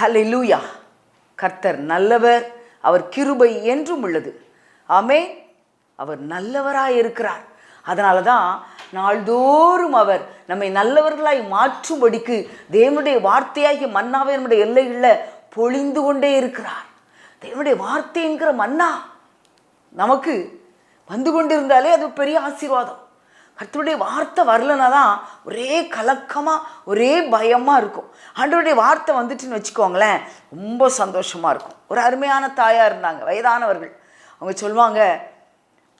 ஹalleluya. கர்த்தர் நல்லவர் அவர் கிருபை என்றும் உள்ளது. ஆமே அவர் நல்லவராக இருக்கிறார். அதனால தான் நாள்தோறும் அவர் நம்மை நல்லவர்களாய் மாற்றும்படிக்கு தேவனுடைய வார்த்தையாகிய மன்னாவை நம்முடைய எல்லைகளில் பொழிந்து கொண்டே இருக்கிறார். தேவனுடைய வார்த்தைங்கிற மன்னா நமக்கு வந்து கொண்டிருந்தாலே அது பெரிய ஆசீர்வாதம். கர்த்தருடைய வார்த்தை வரலனா தான் ஒரே கலக்கமாக ஒரே பயமாக இருக்கும். ஆண்டவருடைய வார்த்தை வந்துட்டுன்னு வச்சுக்கோங்களேன் ரொம்ப சந்தோஷமாக இருக்கும். ஒரு அருமையான தாயாக இருந்தாங்க வயதானவர்கள். அவங்க சொல்லுவாங்க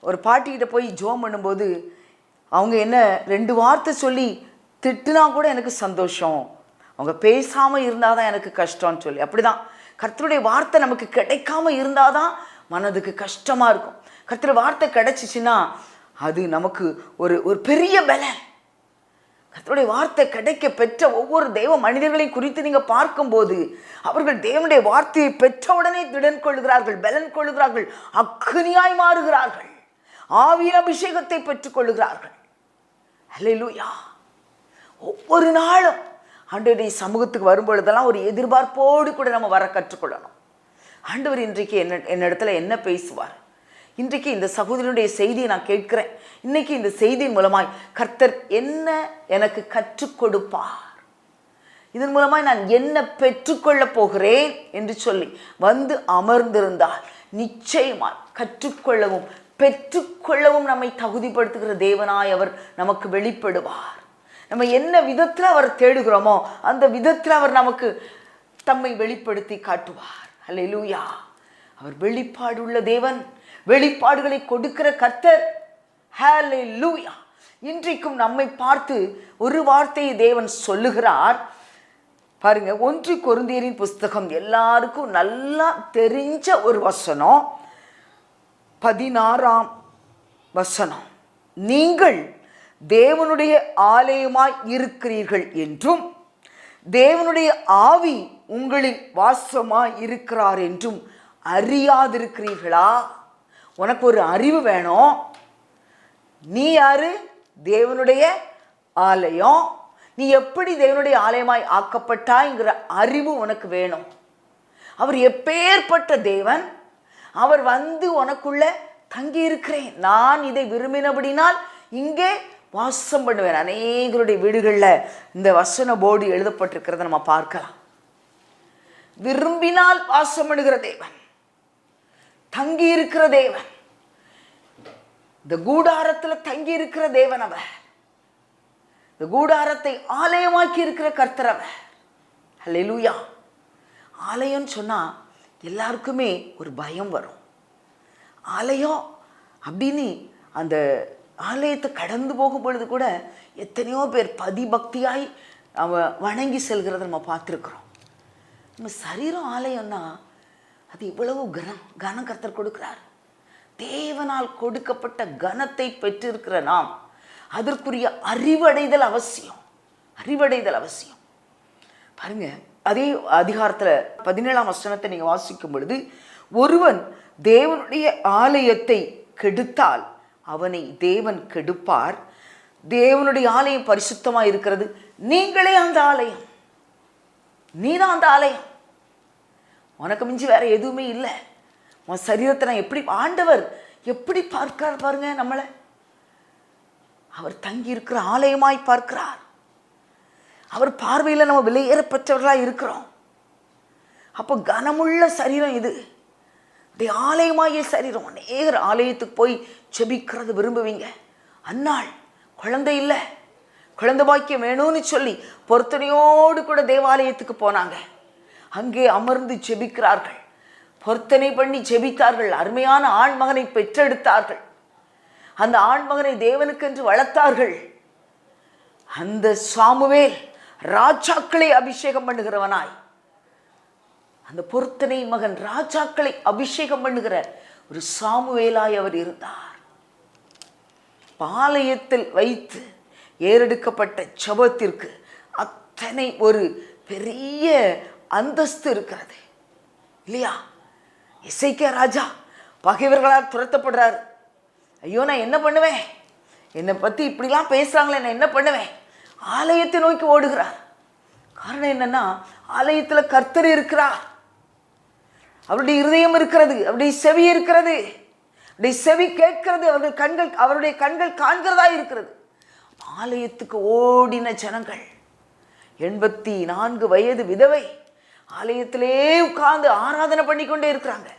ஒரு பாட்டிக்கிட்ட போய் ஜோம் பண்ணும்போது அவங்க என்ன ரெண்டு வார்த்தை சொல்லி திட்டுனா கூட எனக்கு சந்தோஷம். அவங்க பேசாமல் இருந்தால் தான் எனக்கு கஷ்டம்னு சொல்லி. அப்படி தான் கர்த்தருடைய வார்த்தை நமக்கு கிடைக்காம இருந்தால் தான் மனதுக்கு கஷ்டமாக இருக்கும். கர்த்தர் வார்த்தை கிடச்சிச்சின்னா அது நமக்கு ஒரு ஒரு பெரிய பலன். கர்த்தருடைய வார்த்தை கிடைக்க பெற்ற ஒவ்வொரு தெய்வ மனிதர்களையும் குறித்து நீங்கள் பார்க்கும்போது அவர்கள் தேவனுடைய வார்த்தையை பெற்றவுடனே திடன் கொள்கிறார்கள் பலன் கொள்கிறார்கள் அக்னியாய் மாறுகிறார்கள் ஆவியின் அபிஷேகத்தை பெற்றுக் கொள்கிறார்கள் ஹalleluya ஒவ்வொரு நாளும் ஆண்டவருடைய சமூகத்துக்கு வரும்பொழுதெல்லாம் ஒரு எதிர்பார்ப்போடு கூட நம்ம வர கற்றுக்கொள்ளணும். ஆண்டவர் இன்றைக்கு என்ன என்னிடத்துல என்ன பேசுவார்? இன்றைக்கு இந்த சகோதரனுடைய செய்தியை நான் கேட்கிறேன். இன்னைக்கு இந்த செய்தியின் மூலமாய் கர்த்தர் என்ன எனக்கு கற்றுக் கொடுப்பார்? இதன் மூலமாய் நான் என்ன பெற்றுக்கொள்ளப் போகிறேன் என்று சொல்லி வந்து அமர்ந்திருந்தால் நிச்சயமாய் கற்றுக்கொள்ளவும் பெற்றுக்கொள்ளவும் நம்மை தகுதிப்படுத்துகிற தேவனாய் அவர் நமக்கு வெளிப்படுவார். நம்ம என்ன விதத்தில் அவர் தேடுகிறோமோ அந்த விதத்தில் அவர் நமக்கு தம்மை வெளிப்படுத்தி காட்டுவார். அல்லேலூயா அவர் வெளிப்பாடுள்ள தேவன் வெளிப்பாடுகளை கொடுக்கிற கர்த்தர். ஹalleluya இன்றைக்கும் நம்மை பார்த்து ஒரு வார்த்தையை தேவன் சொல்லுகிறார். பாருங்க ஒன்று கொருந்தியரின் புஸ்தகம் எல்லாருக்கும் நல்லா தெரிஞ்ச ஒரு வசனம். பதினாறாம் வசனம். நீங்கள் தேவனுடைய ஆலயமாய் இருக்கிறீர்கள் என்றும் தேவனுடைய ஆவி உங்களில் வாசமாய் இருக்கிறார் என்றும் அறியாதிருக்கிறீர்களா? உனக்கு ஒரு அறிவு வேணும். நீ யாரு? தேவனுடைய ஆலயம். நீ எப்படி தேவனுடைய ஆலயமாய் ஆக்கப்பட்டாய்ங்கிற அறிவு உனக்கு வேணும். அவர் எப்பேற்பட்ட தேவன் அவர் வந்து உனக்குள்ள தங்கி இருக்கிறேன் நான் இதை விரும்பினபடினால் இங்கே வாசம் பண்ணுவேன். அநேகருடைய வீடுகளில் இந்த வசன போர்டு எழுதப்பட்டிருக்கிறத நம்ம பார்க்கலாம். விரும்பினால் வாசம் பண்ணுகிற தேவன். தங்கி இருக்கிற தேவன். இந்த கூடாரத்தில் தங்கி இருக்கிற தேவன் அவ இந்த கூடாரத்தை ஆலயமாக்கி இருக்கிற கர்த்தர் லூயா அல்லேலூயா ஆலயம்னு சொன்னால் எல்லாருக்குமே ஒரு பயம் வரும். ஆலயம் அப்படின்னு அந்த ஆலயத்தை கடந்து போகும் பொழுது கூட எத்தனையோ பேர் பதிபக்தியாய் அவ வணங்கி செல்கிறத நம்ம பார்த்துருக்குறோம். நம்ம சரீரம் ஆலயம்னா அது இவ்வளவு கனம் கனம் கர்த்தர் கொடுக்கிறார். தேவனால் கொடுக்கப்பட்ட கனத்தை பெற்றிருக்கிற நாம் அதற்குரிய அறிவடைதல் அவசியம். அறிவடைதல் அவசியம். பாருங்க அதே அதிகாரத்தில் பதினேழாம் வசனத்தை நீங்கள் வாசிக்கும் பொழுது ஒருவன் தேவனுடைய ஆலயத்தை கெடுத்தால் அவனை தேவன் கெடுப்பார். தேவனுடைய ஆலயம் பரிசுத்தமாக இருக்கிறது நீங்களே அந்த ஆலயம். நீதான் அந்த ஆலயம். உனக்கு மிஞ்சி வேற எதுவுமே இல்லை. உன் சரீரத்தை நான் எப்படி ஆண்டவர் எப்படி பார்க்கிறார் பாருங்க நம்மளை. அவர் தங்கி இருக்கிற ஆலயமாய் பார்க்கிறார். அவர் பார்வையில் நம்ம விலையேறப்பட்டவர்களாக இருக்கிறோம். அப்போ கனமுள்ள சரீரம் இது. அப்படியே ஆலயமாகிய சரீரம். அநேகர் ஆலயத்துக்கு போய் செபிக்கிறது விரும்புவீங்க. அன்னாள் குழந்தை இல்லை. குழந்தை பாக்கியம் வேணும்னு சொல்லி பொருத்தனையோடு கூட தேவாலயத்துக்கு போனாங்க. அங்கே அமர்ந்து செபிக்கிறார்கள். பொருத்தனை பண்ணி செபித்தார்கள். அருமையான ஆண்மகனை பெற்றெடுத்தார்கள். அந்த ஆண்மகனை தேவனுக்கென்று வளர்த்தார்கள். அந்த சாமுவேல் ராஜாக்களை அபிஷேகம் பண்ணுகிறவனாய். அந்த பொருத்தனை மகன் ராஜாக்களை அபிஷேகம் பண்ணுகிற ஒரு சாமுவேலாய் அவர் இருந்தார். பாளையத்தில் வைத்து ஏறெடுக்கப்பட்ட சபத்திற்கு அத்தனை ஒரு பெரிய அந்தஸ்து இருக்கிறது. இல்லையா? இசைக்க ராஜா பகைவர்களால் துரத்தப்படுறாரு. ஐயோ நான் என்ன பண்ணுவேன்? என்னை பற்றி இப்படிலாம் பேசுகிறாங்களே நான் என்ன பண்ணுவேன்? ஆலயத்தை நோக்கி ஓடுகிறார். காரணம் என்னென்னா ஆலயத்தில் கர்த்தர் இருக்கிறார். அவருடைய இருதயம் இருக்கிறது அவருடைய செவி இருக்கிறது. அவருடைய செவி கேட்கிறது அவருடைய கண்கள் அவருடைய கண்கள் காண்கிறதா இருக்கிறது. ஆலயத்துக்கு ஓடின ஜனங்கள் எண்பத்தி நான்கு வயது விதவை ஆலயத்திலே உட்கார்ந்து ஆராதனை பண்ணிக்கொண்டே இருக்கிறாங்க.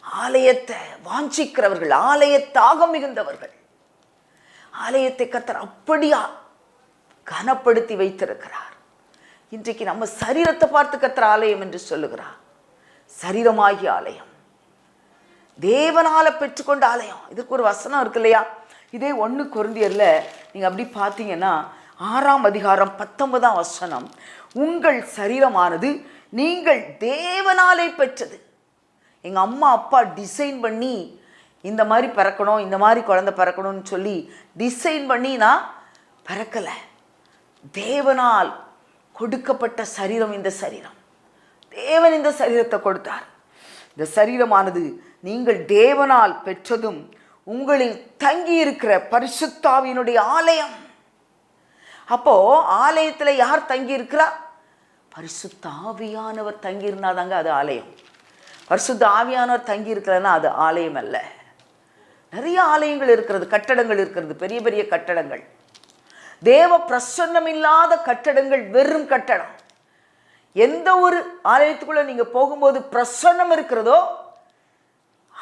ஆலயத்தை வாஞ்சிக்கிறவர்கள் ஆலயத்தாக மிகுந்தவர்கள். ஆலயத்தை கத்தர் அப்படியா கனப்படுத்தி வைத்திருக்கிறார். இன்றைக்கு நம்ம சரீரத்தை பார்த்து கத்துற ஆலயம் என்று சொல்லுகிறார். சரீரமாகிய ஆலயம். தேவனால பெற்றுக்கொண்ட ஆலயம். இதுக்கு ஒரு வசனம் இருக்கு இல்லையா? இதே ஒன்று குருந்தியரில் நீங்கள் அப்படி பார்த்தீங்கன்னா ஆறாம் அதிகாரம் பத்தொன்பதாம் வசனம். உங்கள் சரீரமானது நீங்கள் தேவனாலே பெற்றது. எங்கள் அம்மா அப்பா டிசைன் பண்ணி இந்த மாதிரி பிறக்கணும் இந்த மாதிரி குழந்தை பறக்கணும்னு சொல்லி டிசைன் பண்ணி நான் பிறக்கலை. தேவனால் கொடுக்கப்பட்ட சரீரம் இந்த சரீரம். தேவன் இந்த சரீரத்தை கொடுத்தார். இந்த சரீரமானது நீங்கள் தேவனால் பெற்றதும் உங்களில் தங்கி இருக்கிற பரிசுத்தாவினுடைய ஆலயம். அப்போ ஆலயத்தில் யார் தங்கி இருக்கிறா பரிசுத்த ஆவியானவர் தங்கி இருந்தாதாங்க அது ஆலயம். பரிசுத்த ஆவியானவர் தங்கி இருக்கிறன்னா அது ஆலயம் அல்ல நிறைய ஆலயங்கள் இருக்கிறது கட்டடங்கள் இருக்கிறது பெரிய பெரிய கட்டடங்கள். தேவ பிரசன்னம் இல்லாத கட்டடங்கள் வெறும் கட்டடம். எந்த ஒரு ஆலயத்துக்குள்ளே நீங்கள் போகும்போது பிரசன்னம் இருக்கிறதோ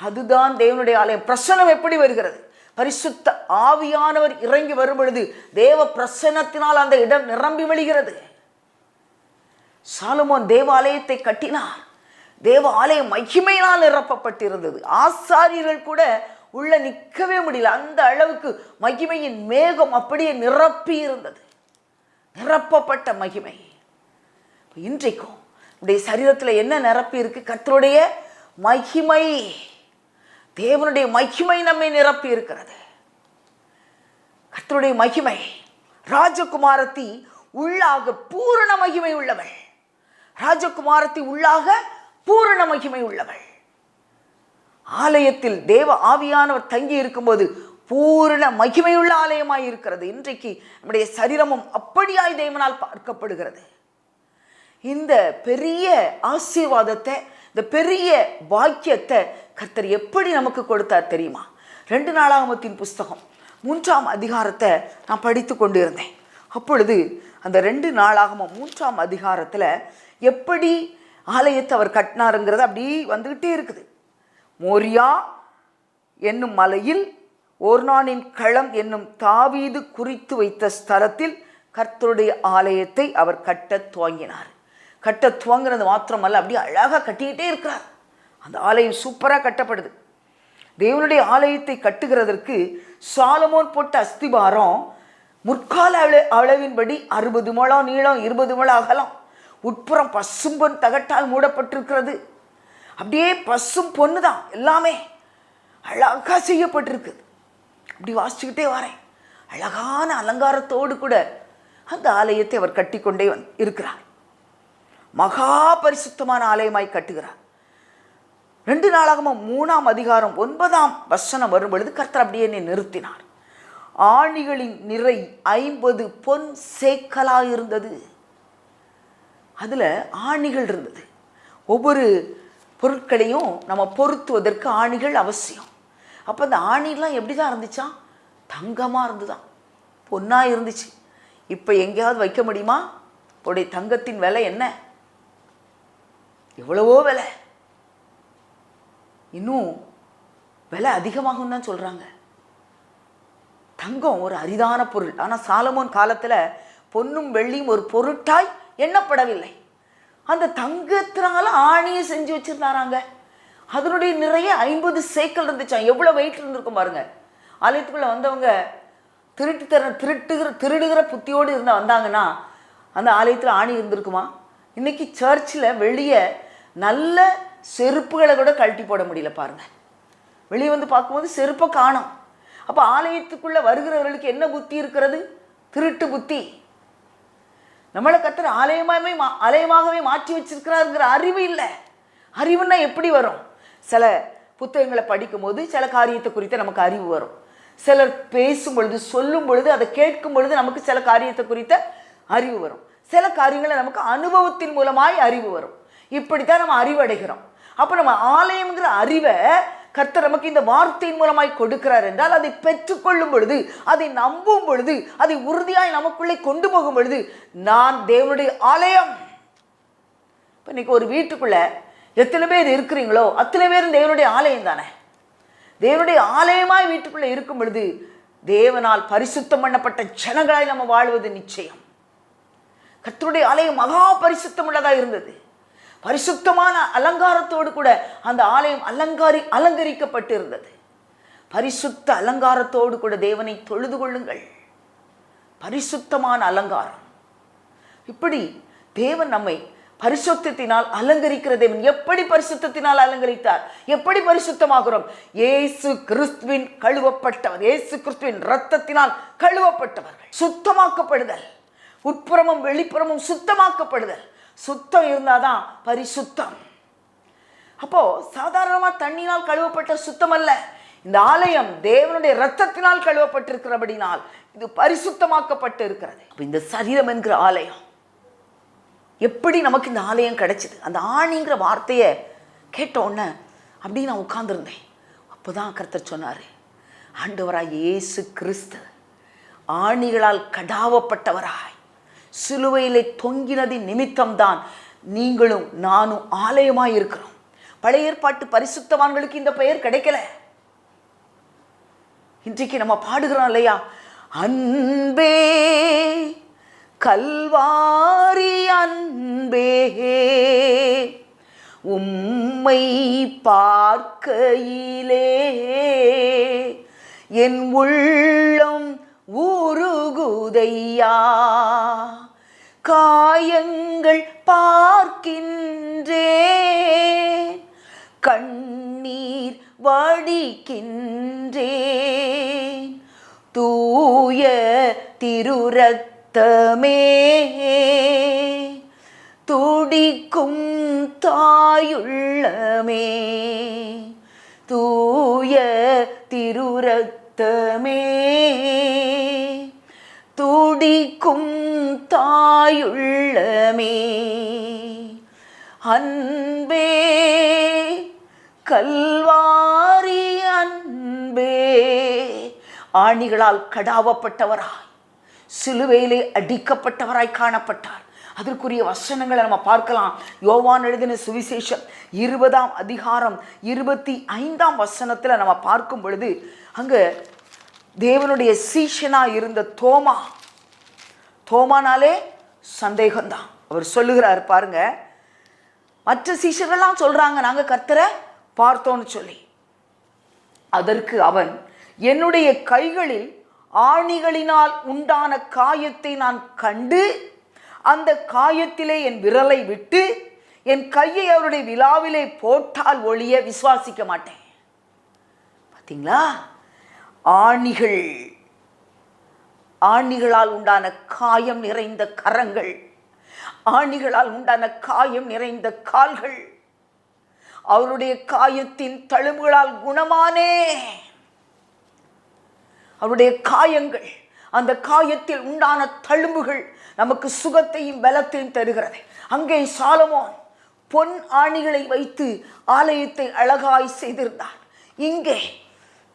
அதுதான் தேவனுடைய ஆலயம். பிரசன்னம் எப்படி வருகிறது? பரிசுத்த ஆவியானவர் இறங்கி வரும் பொழுது தேவ பிரசன்னத்தினால் அந்த இடம் நிரம்பி வழிகிறது சாலமோன் தேவாலயத்தை கட்டினார். தேவாலயம் மகிமையினால் நிரப்பப்பட்டிருந்தது. ஆசாரியர்கள் கூட உள்ள நிற்கவே முடியல. அந்த அளவுக்கு மகிமையின் மேகம் அப்படியே நிரப்பி இருந்தது நிரப்பப்பட்ட மகிமை. இன்றைக்கும் நம்முடைய சரீரத்தில் என்ன நிரப்பி இருக்கு கத்தருடைய மகிமை. தேவனுடைய மகிமை நம்மை நிரப்பி இருக்கிறது கத்தருடைய மகிமை. ராஜகுமாரத்தி உள்ளாக பூரண மகிமை உள்ளவள். ராஜகுமாரத்தி உள்ளாக பூரண மகிமை உள்ளவள். ஆலயத்தில் தேவ ஆவியானவர் தங்கி இருக்கும்போது பூரண மகிமையுள்ள ஆலயமாய் இருக்கிறது. இன்றைக்கு நம்முடைய சரீரமும் அப்படியாய் தேவனால் பார்க்கப்படுகிறது. இந்த பெரிய ஆசீர்வாதத்தை இந்த பெரிய பாக்கியத்தை கர்த்தர் எப்படி நமக்கு கொடுத்தார் தெரியுமா? ரெண்டு நாளாகமத்தின் புஸ்தகம் மூன்றாம் அதிகாரத்தை நான் படித்து கொண்டு இருந்தேன் அப்பொழுது அந்த ரெண்டு நாளாகமம் மூன்றாம் அதிகாரத்தில் எப்படி ஆலயத்தை அவர் கட்டினாருங்கிறது அப்படி வந்துக்கிட்டே இருக்குது. மோரியா என்னும் மலையில் ஓர்னானின் களம் என்னும் தாவீது குறித்து வைத்த ஸ்தலத்தில் கர்த்தருடைய ஆலயத்தை அவர் கட்டத் துவங்கினார். கட்ட துவங்கினது மாத்திரமல்ல அப்படியே அழகாக கட்டிக்கிட்டே இருக்கிறார். அந்த ஆலயம் சூப்பராக கட்டப்படுது. தேவனுடைய ஆலயத்தை கட்டுகிறதற்கு சாலமோன் போட்ட அஸ்திபாரம் முற்கால அள அளவின்படி அறுபது முழம் நீளம் இருபது முழம் அகலம். உட்புறம் பசும்பொன் தகட்டால் மூடப்பட்டிருக்கிறது. அப்படியே பசும் பொண்ணு தான் எல்லாமே அழகாக செய்யப்பட்டிருக்கு. அப்படி வாசிச்சுக்கிட்டே வரேன். அழகான அலங்காரத்தோடு கூட அந்த ஆலயத்தை அவர் கட்டிக்கொண்டே வந் இருக்கிறார். மகா பரிசுத்தமான ஆலயமாய் கட்டுகிறார். ரெண்டு நாளாகவும் மூணாம் அதிகாரம் ஒன்பதாம் வசனம் வரும் பொழுது கர்த்தர் அப்படியே என்னை நிறுத்தினார். ஆணிகளின் நிறை ஐம்பது பொன் சேக்கலாக இருந்தது அதில் ஆணிகள் இருந்தது. ஒவ்வொரு பொருட்களையும் நம்ம பொருத்துவதற்கு ஆணிகள் அவசியம். அப்போ அந்த ஆணிலாம் எப்படி தான் இருந்துச்சா? தங்கமாக இருந்துதான். பொன்னாக இருந்துச்சு. இப்போ எங்கேயாவது வைக்க முடியுமா? உடைய தங்கத்தின் விலை என்ன? எவ்வளவோ விலை. இன்னும் விலை அதிகமாகும் தான் சொல்கிறாங்க தங்கம் ஒரு அரிதான பொருள். ஆனால் சாலமோன் காலத்தில் பொன்னும் வெள்ளியும் ஒரு பொருட்டாய் எண்ணப்படவில்லை. அந்த தங்கத்தினால ஆணியை செஞ்சு வச்சுருந்தாராங்க. அதனுடைய நிறைய ஐம்பது சேக்கல் இருந்துச்சான் எவ்வளோ வெயிட் இருந்திருக்கும் பாருங்க. ஆலயத்துக்குள்ளே வந்தவங்க திருட்டு தர திருட்டுகிற திருடுகிற புத்தியோடு இருந்தால் வந்தாங்கன்னா அந்த ஆலயத்தில் ஆணி இருந்திருக்குமா? இன்னைக்கு சர்ச்சில் வெளியே நல்ல செருப்புகளை கூட கழட்டி போட முடியல பாருங்கள் வெளியே வந்து பார்க்கும்போது செருப்பை காணும். அப்போ ஆலயத்துக்குள்ளே வருகிறவர்களுக்கு என்ன புத்தி இருக்கிறது? திருட்டு புத்தி. நம்மளை கத்துற ஆலயமாகவே மா ஆலயமாகவே மாற்றி வச்சிருக்கிறாருங்கிற அறிவு இல்லை. அறிவுன்னா எப்படி வரும்? சில புத்தகங்களை படிக்கும்போது சில காரியத்தை குறித்து நமக்கு அறிவு வரும். சிலர் பேசும் பொழுது சொல்லும் பொழுது அதை கேட்கும் பொழுது நமக்கு சில காரியத்தை குறித்த அறிவு வரும். சில காரியங்களை நமக்கு அனுபவத்தின் மூலமாய் அறிவு வரும். இப்படித்தான் நம்ம அறிவடைகிறோம். அப்போ நம்ம ஆலயம்ங்கிற அறிவை கர்த்தர் நமக்கு இந்த வார்த்தையின் மூலமாய் கொடுக்கிறார் என்றால் அதை பெற்றுக்கொள்ளும் பொழுது அதை நம்பும் பொழுது அதை உறுதியாய் நமக்குள்ளே கொண்டு போகும் பொழுது நான் தேவனுடைய ஆலயம். இப்போ இன்னைக்கு ஒரு வீட்டுக்குள்ள எத்தனை பேர் இருக்கிறீங்களோ அத்தனை பேரும் தேவனுடைய ஆலயம் தானே. தேவனுடைய ஆலயமாய் வீட்டுக்குள்ளே இருக்கும் பொழுது தேவனால் பரிசுத்தம் பண்ணப்பட்ட ஜனங்களாய் நம்ம வாழ்வது நிச்சயம். கர்த்தருடைய ஆலயம் மகா பரிசுத்தம் உள்ளதாக இருந்தது. பரிசுத்தமான அலங்காரத்தோடு கூட அந்த ஆலயம் அலங்காரி அலங்கரிக்கப்பட்டு இருந்தது பரிசுத்த அலங்காரத்தோடு கூட தேவனை தொழுது கொள்ளுங்கள். பரிசுத்தமான அலங்காரம். இப்படி தேவன் நம்மை பரிசுத்தத்தினால் அலங்கரிக்கிற தேவன் எப்படி பரிசுத்தத்தினால் அலங்கரித்தார்? எப்படி பரிசுத்தமாகிறோம்? இயேசு கிறிஸ்துவின் கழுவப்பட்டவர் இயேசு கிறிஸ்துவின் ரத்தத்தினால் கழுவப்பட்டவர்கள். சுத்தமாக்கப்படுதல். உட்புறமும் வெளிப்புறமும் சுத்தமாக்கப்படுதல். சுத்தம் இருந்தாதான் பரிசுத்தம். அப்போ சாதாரணமாக தண்ணினால் கழுவப்பட்ட சுத்தம் அல்ல இந்த ஆலயம் தேவனுடைய ரத்தத்தினால் கழுவப்பட்டிருக்கிறபடினால் இது பரிசுத்தமாக்கப்பட்டு இருக்கிறது. அப்போ இந்த சரீரம் என்கிற ஆலயம் எப்படி நமக்கு இந்த ஆலயம் கிடைச்சது? அந்த ஆணிங்கிற வார்த்தையை கேட்ட உடனே அப்படி நான் உட்கார்ந்துருந்தேன். அப்போதான் கருத்தர் சொன்னார் ஆண்டவராய் இயேசு கிறிஸ்து ஆணிகளால் கடாவப்பட்டவராய் சிலுவையிலே தொங்கினதின் நிமித்தம்தான் நீங்களும் நானும் ஆலயமாக இருக்கிறோம் பழைய ஏற்பாட்டு பரிசுத்தவான்களுக்கு இந்த பெயர் கிடைக்கல. இன்றைக்கு நம்ம பாடுகிறோம் இல்லையா? அன்பே கல்வாரி அன்பே உம்மை பார்க்கையிலே என் உள்ளம் உருகுதையா? காயங்கள் பார்க்கின்றே. கண்ணீர் வடிக்கின்றேன் தூய திருரத்தமே. துடிக்கும் தாயுள்ளமே. தூய திருரத்தமே. துடிக்கும் தாயுள்ளமே. அன்பே கல்வாரி அன்பே. ஆணிகளால் கடாவப்பட்டவராய் சிலுவையிலே அடிக்கப்பட்டவராய் காணப்பட்டார். அதற்குரிய வசனங்களை நம்ம பார்க்கலாம். யோவான் எழுதின சுவிசேஷம் இருபதாம் அதிகாரம் இருபத்தி ஐந்தாம் வசனத்தில் நம்ம பார்க்கும் பொழுது அங்கே தேவனுடைய சீஷனா இருந்த தோமா. தோமானாலே சந்தேகம்தான். அவர் சொல்லுகிறார் பாருங்க. மற்ற சீஷர்கள்லாம் சொல்றாங்க நாங்க கர்த்தரை பார்த்தோன்னு சொல்லி. அதற்கு அவன் என்னுடைய கைகளில் ஆணிகளினால் உண்டான காயத்தை நான் கண்டு அந்த காயத்திலே என் விரலை விட்டு என் கையை அவருடைய விழாவிலே போட்டால் ஒழிய விசுவாசிக்க மாட்டேன். பார்த்தீங்களா ஆணிகள். ஆணிகளால் உண்டான காயம் நிறைந்த கரங்கள். ஆணிகளால் உண்டான காயம் நிறைந்த கால்கள். அவருடைய காயத்தின் தழும்புகளால் குணமானே. அவருடைய காயங்கள் அந்த காயத்தில் உண்டான தழும்புகள் நமக்கு சுகத்தையும் பலத்தையும் தருகிறது. அங்கே சாலமோன் பொன் ஆணிகளை வைத்து ஆலயத்தை அழகாய் செய்திருந்தார் இங்கே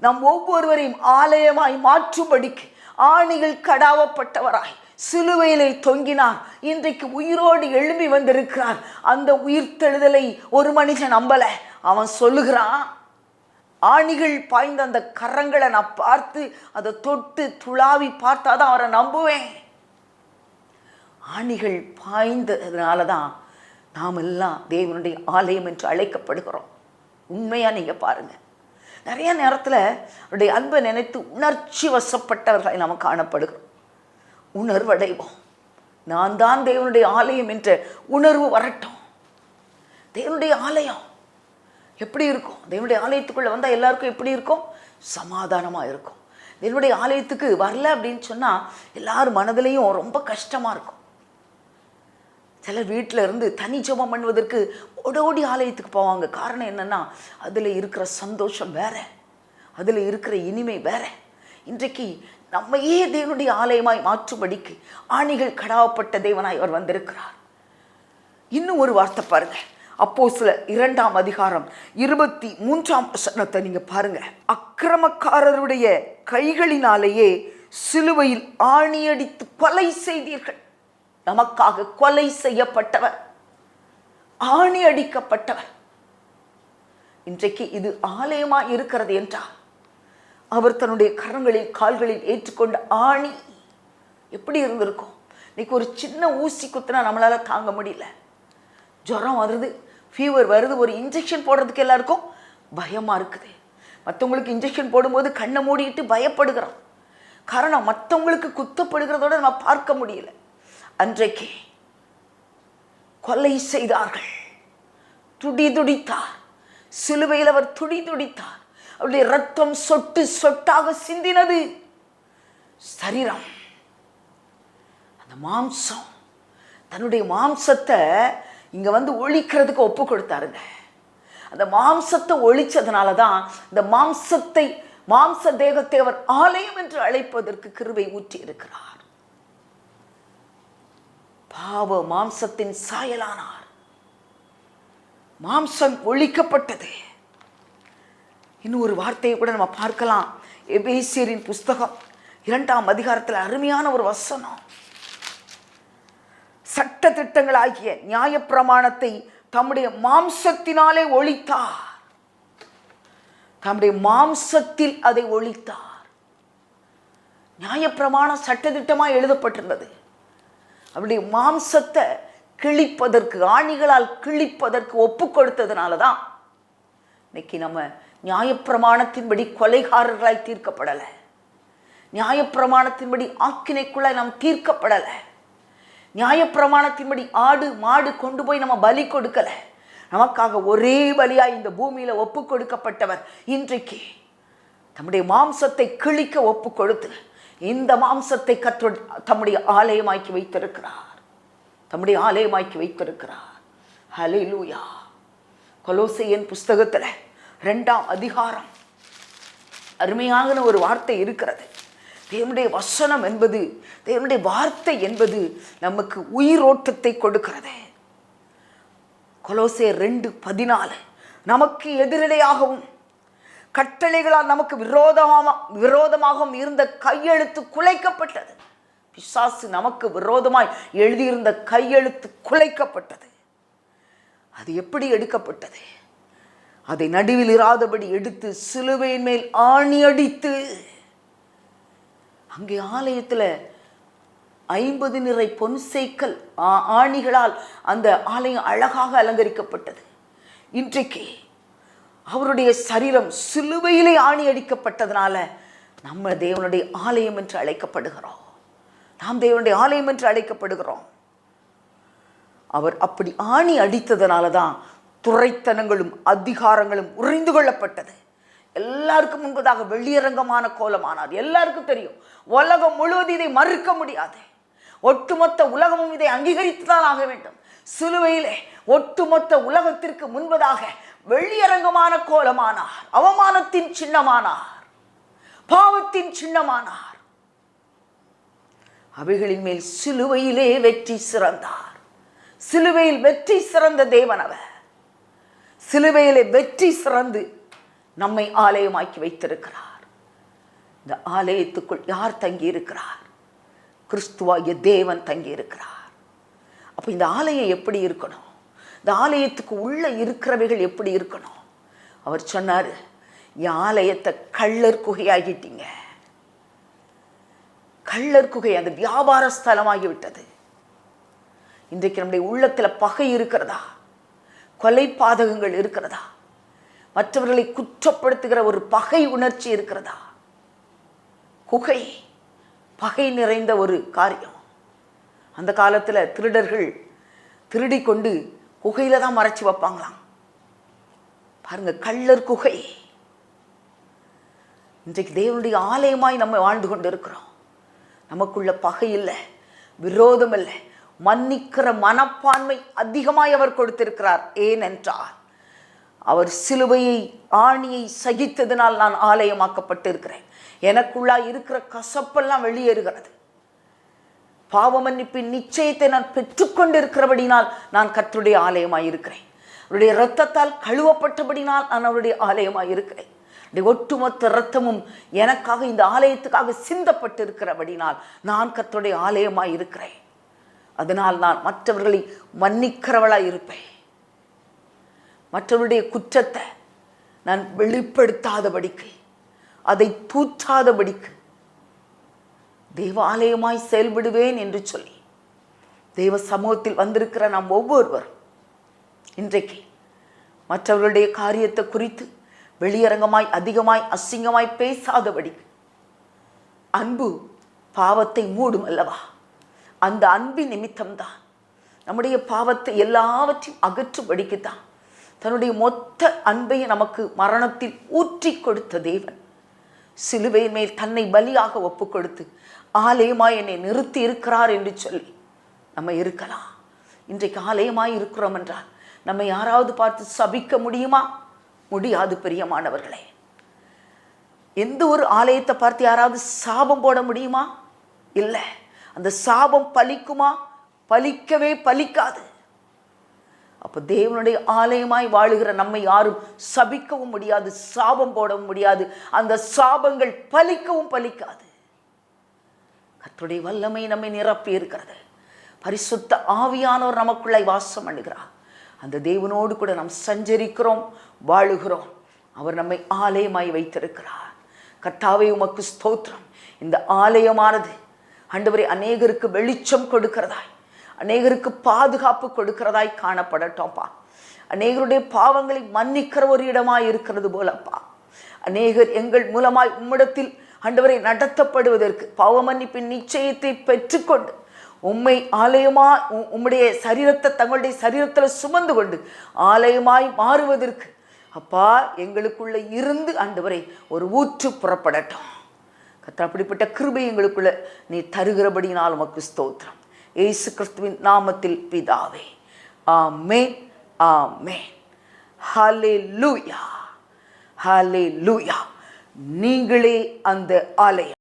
நம் ஒவ்வொருவரையும் ஆலயமாய் மாற்றும்படிக்கு ஆணிகள் கடாவப்பட்டவராய் சிலுவையிலே தொங்கினார். இன்றைக்கு உயிரோடு எழும்பி வந்திருக்கிறார். அந்த உயிர்த்தெழுதலை ஒரு மனுஷன் நம்பல. அவன் சொல்லுகிறான் ஆணிகள் பாய்ந்த அந்த கரங்களை நான் பார்த்து அதை தொட்டு துளாவி பார்த்தாதான் அவரை நம்புவேன். ஆணிகள் பாய்ந்ததுனால தான் நாம் எல்லாம் தேவனுடைய ஆலயம் என்று அழைக்கப்படுகிறோம். உண்மையாக நீங்கள் பாருங்கள் நிறைய நேரத்தில் அவருடைய அன்பை நினைத்து உணர்ச்சி வசப்பட்டவர்களை நாம் காணப்படுகிறோம். உணர்வடைவோம். நான் தான் தேவனுடைய ஆலயம் என்ற உணர்வு வரட்டும். தேவனுடைய ஆலயம் எப்படி இருக்கும்? தேவனுடைய ஆலயத்துக்குள்ளே வந்தால் எல்லாருக்கும் எப்படி இருக்கும்? சமாதானமாக இருக்கும். தேவனுடைய ஆலயத்துக்கு வரல அப்படின்னு சொன்னால் எல்லார் மனதிலையும் ரொம்ப கஷ்டமாக இருக்கும். சிலர் வீட்டில் இருந்து தனி ஜெபம் பண்ணுவதற்கு ஓடோடி ஆலயத்துக்கு போவாங்க. காரணம் என்னென்னா அதில் இருக்கிற சந்தோஷம் வேற. அதில் இருக்கிற இனிமை வேற. இன்றைக்கு நம்மையே தேவனுடைய ஆலயமாய் மாற்றும்படிக்கு ஆணிகள் கடாவப்பட்ட தேவனாய் அவர் வந்திருக்கிறார். இன்னும் ஒரு வார்த்தை பாருங்க. அப்போ சில இரண்டாம் அதிகாரம் இருபத்தி மூன்றாம் வசனத்தை நீங்கள் பாருங்க. அக்கிரமக்காரருடைய கைகளினாலேயே சிலுவையில் ஆணியடித்து கொலை செய்தீர்கள். நமக்காக கொலை செய்யப்பட்டவர். ஆணி அடிக்கப்பட்டவர். இன்றைக்கு இது ஆலயமா இருக்கிறது என்றால் அவர் தன்னுடைய கரங்களில் கால்களில் ஏற்றுக்கொண்ட ஆணி எப்படி இருந்திருக்கும்? இன்னைக்கு ஒரு சின்ன ஊசி குத்துனா நம்மளால தாங்க முடியல. ஜுரம் வருது ஃபீவர் வருது ஒரு இன்ஜெக்ஷன் போடுறதுக்கு எல்லாருக்கும் பயமாக இருக்குது. மற்றவங்களுக்கு இன்ஜெக்ஷன் போடும்போது கண்ணை மூடிட்டு பயப்படுகிறோம். காரணம் மற்றவங்களுக்கு குத்தப்படுகிறதோட நம்ம பார்க்க முடியல. அன்றைக்கு கொலை செய்தார்கள். துடி துடித்தார். சிலுவையில் அவர் துடி துடித்தார். அவருடைய ரத்தம் சொட்டு சொட்டாக சிந்தினது. சரீரம். அந்த மாம்சம். தன்னுடைய மாம்சத்தை இங்க வந்து ஒழிக்கிறதுக்கு ஒப்பு கொடுத்தாருங்க. அந்த மாம்சத்தை ஒழிச்சதுனால தான் இந்த மாம்சத்தை மாம்ச தேகத்தை அவர் ஆலயம் என்று அழைப்பதற்கு கிருவை ஊற்றி இருக்கிறார் பாவ மாம்சத்தின் சாயலானார். மாம்சம் ஒழிக்கப்பட்டது. இன்னும் ஒரு வார்த்தையை கூட நம்ம பார்க்கலாம். எபேசியரின் புஸ்தகம் இரண்டாம் அதிகாரத்தில் அருமையான ஒரு வசனம். சட்ட திட்டங்களாகிய நியாயப்பிரமாணத்தை தம்முடைய மாம்சத்தினாலே ஒழித்தார். தம்முடைய மாம்சத்தில் அதை ஒழித்தார். நியாயப்பிரமாணம் சட்டத்திட்டமாக எழுதப்பட்டிருந்தது. அவருடைய மாம்சத்தை கிழிப்பதற்கு ஆணிகளால் கிழிப்பதற்கு ஒப்பு கொடுத்ததுனால தான் இன்னைக்கு நம்ம நியாயப்பிரமாணத்தின்படி கொலைகாரர்களாய் தீர்க்கப்படலை. நியாயப்பிரமாணத்தின்படி ஆக்கினைக்குள்ளாய் நாம் தீர்க்கப்படலை. நியாயப்பிரமாணத்தின்படி ஆடு மாடு கொண்டு போய் நம்ம பலி கொடுக்கலை. நமக்காக ஒரே பலியாக இந்த பூமியில் ஒப்பு கொடுக்கப்பட்டவர் இன்றைக்கு. நம்முடைய மாம்சத்தை கிழிக்க ஒப்பு கொடுத்து இந்த மாம்சத்தை கற்று தம்முடைய ஆலயமாக்கி வைத்திருக்கிறார். தம்முடைய ஆலயமாக்கி வைத்திருக்கிறார். ஹலிலூயா கொலோசையன் புஸ்தகத்தில் ரெண்டாம் அதிகாரம். அருமையான ஒரு வார்த்தை இருக்கிறது. தேவனுடைய வசனம் என்பது தேவனுடைய வார்த்தை என்பது நமக்கு உயிரோட்டத்தை கொடுக்கிறது. கொலோசே ரெண்டு பதினாலு நமக்கு எதிரிடையாகவும் கட்டளைகளால் நமக்கு விரோதமாக விரோதமாகவும் இருந்த கையெழுத்து குலைக்கப்பட்டது. பிசாசு நமக்கு விரோதமாய் எழுதியிருந்த கையெழுத்து குலைக்கப்பட்டது. அது எப்படி எடுக்கப்பட்டது? அதை நடுவில் இராதபடி எடுத்து சிலுவையின் மேல் ஆணி அடித்து அங்கே ஆலயத்தில் ஐம்பது நிறை பொன்சேக்கல் ஆ- ஆணிகளால் அந்த ஆலயம் அழகாக அலங்கரிக்கப்பட்டது. இன்றைக்கு அவருடைய சரீரம் சிலுவையிலே ஆணி அடிக்கப்பட்டதுனால நம்ம தேவனுடைய ஆலயம் என்று அழைக்கப்படுகிறோம். நாம் தேவனுடைய ஆலயம் என்று அழைக்கப்படுகிறோம். அவர் அப்படி ஆணி அடித்ததுனால தான் துறைத்தனங்களும் அதிகாரங்களும் உறைந்து கொள்ளப்பட்டது. எல்லாருக்கும் முன்பதாக வெளியரங்கமான கோலமானார். எல்லாருக்கும் தெரியும் உலகம் முழுவதும் இதை மறுக்க முடியாது. ஒட்டுமொத்த உலகமும் இதை அங்கீகரித்துதான் ஆக வேண்டும். சிலுவையிலே ஒட்டுமொத்த உலகத்திற்கு முன்பதாக வெள்ளியரங்கமான கோலமானார் அவமானத்தின் சின்னமானார் பாவத்தின் சின்னமானார். அவைகளின் மேல் சிலுவையிலே வெற்றி சிறந்தார். சிலுவையில் வெற்றி சிறந்த தேவன் அவர். சிலுவையிலே வெற்றி சிறந்து நம்மை ஆலயமாக்கி வைத்திருக்கிறார். இந்த ஆலயத்துக்குள் யார் தங்கி இருக்கிறார் கிறிஸ்துவாகிய தேவன் தங்கி இருக்கிறார் அப்போ இந்த ஆலயம் எப்படி இருக்கணும்? இந்த ஆலயத்துக்கு உள்ளே இருக்கிறவைகள் எப்படி இருக்கணும்? அவர் சொன்னார் என் ஆலயத்தை கள்ளர் குகையாகிட்டீங்க கள்ளர் குகை அந்த வியாபார ஸ்தலமாகி விட்டது இன்றைக்கு நம்முடைய உள்ளத்தில் பகை இருக்கிறதா? கொலை பாதகங்கள் இருக்கிறதா? மற்றவர்களை குற்றப்படுத்துகிற ஒரு பகை உணர்ச்சி இருக்கிறதா? குகை பகை நிறைந்த ஒரு காரியம். அந்த காலத்தில் திருடர்கள் திருடி கொண்டு குகையில் தான் மறைச்சு வைப்பாங்களாம். பாருங்க கள்ளர் குகை. இன்றைக்கு தேவனுடைய ஆலயமாய் நம்ம வாழ்ந்து கொண்டு இருக்கிறோம் நமக்குள்ள பகை இல்லை விரோதம் இல்லை. மன்னிக்கிற மனப்பான்மை அதிகமாய் அவர் கொடுத்திருக்கிறார். ஏனென்றால் அவர் சிலுவையை ஆணியை சகித்ததினால் நான் ஆலயமாக்கப்பட்டு இருக்கிறேன் எனக்குள்ளா இருக்கிற கசப்பெல்லாம் வெளியேறுகிறது. பாவ மன்னிப்பின் நிச்சயத்தை நான் பெற்றுக்கொண்டிருக்கிறபடினால் நான் கற்றுடைய ஆலயமாக இருக்கிறேன் அவருடைய இரத்தத்தால் கழுவப்பட்டபடினால் நான் அவருடைய ஆலயமாக இருக்கிறேன் ஒட்டுமொத்த இரத்தமும் எனக்காக இந்த ஆலயத்துக்காக சிந்தப்பட்டிருக்கிறபடினால் நான் கர்த்தருடைய ஆலயமாக இருக்கிறேன் அதனால் நான் மற்றவர்களை மன்னிக்கிறவளாக இருப்பேன் மற்றவருடைய குற்றத்தை நான் வெளிப்படுத்தாதபடிக்கு அதை தூற்றாதபடிக்கு தேவாலயமாய் செயல்படுவேன் என்று சொல்லி. தேவ சமூகத்தில் வந்திருக்கிற நாம் ஒவ்வொருவரும் இன்றைக்கு மற்றவர்களுடைய காரியத்தை குறித்து வெளியரங்கமாய் அதிகமாய் அசிங்கமாய் பேசாதபடி அன்பு பாவத்தை மூடும் அல்லவா? அந்த அன்பின் நிமித்தம்தான். நம்முடைய பாவத்தை எல்லாவற்றையும் அகற்றும்படிக்குத்தான் தன்னுடைய மொத்த அன்பையை நமக்கு மரணத்தில் ஊற்றி கொடுத்த தேவன். சிலுவையின் மேல் தன்னை பலியாக ஒப்பு கொடுத்து ஆலயமாய் என்னை நிறுத்தி இருக்கிறார் என்று சொல்லி நம்ம இருக்கலாம். இன்றைக்கு ஆலயமாய் இருக்கிறோம் என்றால் நம்ம யாராவது பார்த்து சபிக்க முடியுமா? முடியாது பெரியமானவர்களே. எந்த ஒரு ஆலயத்தை பார்த்து யாராவது சாபம் போட முடியுமா? இல்லை. அந்த சாபம் பலிக்குமா? பலிக்கவே பலிக்காது. அப்போ தேவனுடைய ஆலயமாய் வாழுகிற நம்மை யாரும் சபிக்கவும் முடியாது சாபம் போடவும் முடியாது. அந்த சாபங்கள் பலிக்கவும் பலிக்காது. கத்துடைய வல்லமை நம்மை நிரப்பி இருக்கிறது. பரிசுத்த ஆவியானோர் நமக்குள்ளே வாசம் பண்ணுகிறார் அந்த தேவனோடு கூட நாம் சஞ்சரிக்கிறோம் வாழுகிறோம். அவர் நம்மை ஆலயமாய் வைத்திருக்கிறார். கத்தாவை உமக்கு ஸ்தோத்திரம். இந்த ஆலயமானது ஆண்டவரை அநேகருக்கு வெளிச்சம் கொடுக்கிறதாய் அநேகருக்கு பாதுகாப்பு கொடுக்கிறதாய் காணப்படட்டோம்ப்பா. அநேகருடைய பாவங்களை மன்னிக்கிற ஒரு இடமாய் இருக்கிறது போலப்பா. அநேகர் எங்கள் மூலமாய் உம்மிடத்தில் ஆண்டவரை நடத்தப்படுவதற்கு பாவ மன்னிப்பின் நிச்சயத்தை பெற்றுக்கொண்டு உம்மை ஆலயமா உம்முடைய சரீரத்தை தங்களுடைய சரீரத்தில் சுமந்து கொண்டு ஆலயமாய் மாறுவதற்கு அப்பா எங்களுக்குள்ளே இருந்து ஆண்டவரை ஒரு ஊற்று புறப்படட்டும். கர்த்தர் அப்படிப்பட்ட கிருபை எங்களுக்குள்ள நீ தருகிறபடினால் உமக்கு ஸ்தோத்திரம். ஏசு கிறிஸ்துவின் நாமத்தில் பிதாவே. ஹால்லே லூயா ஹாலே லூயா நீங்களே அந்த ஆலயம்.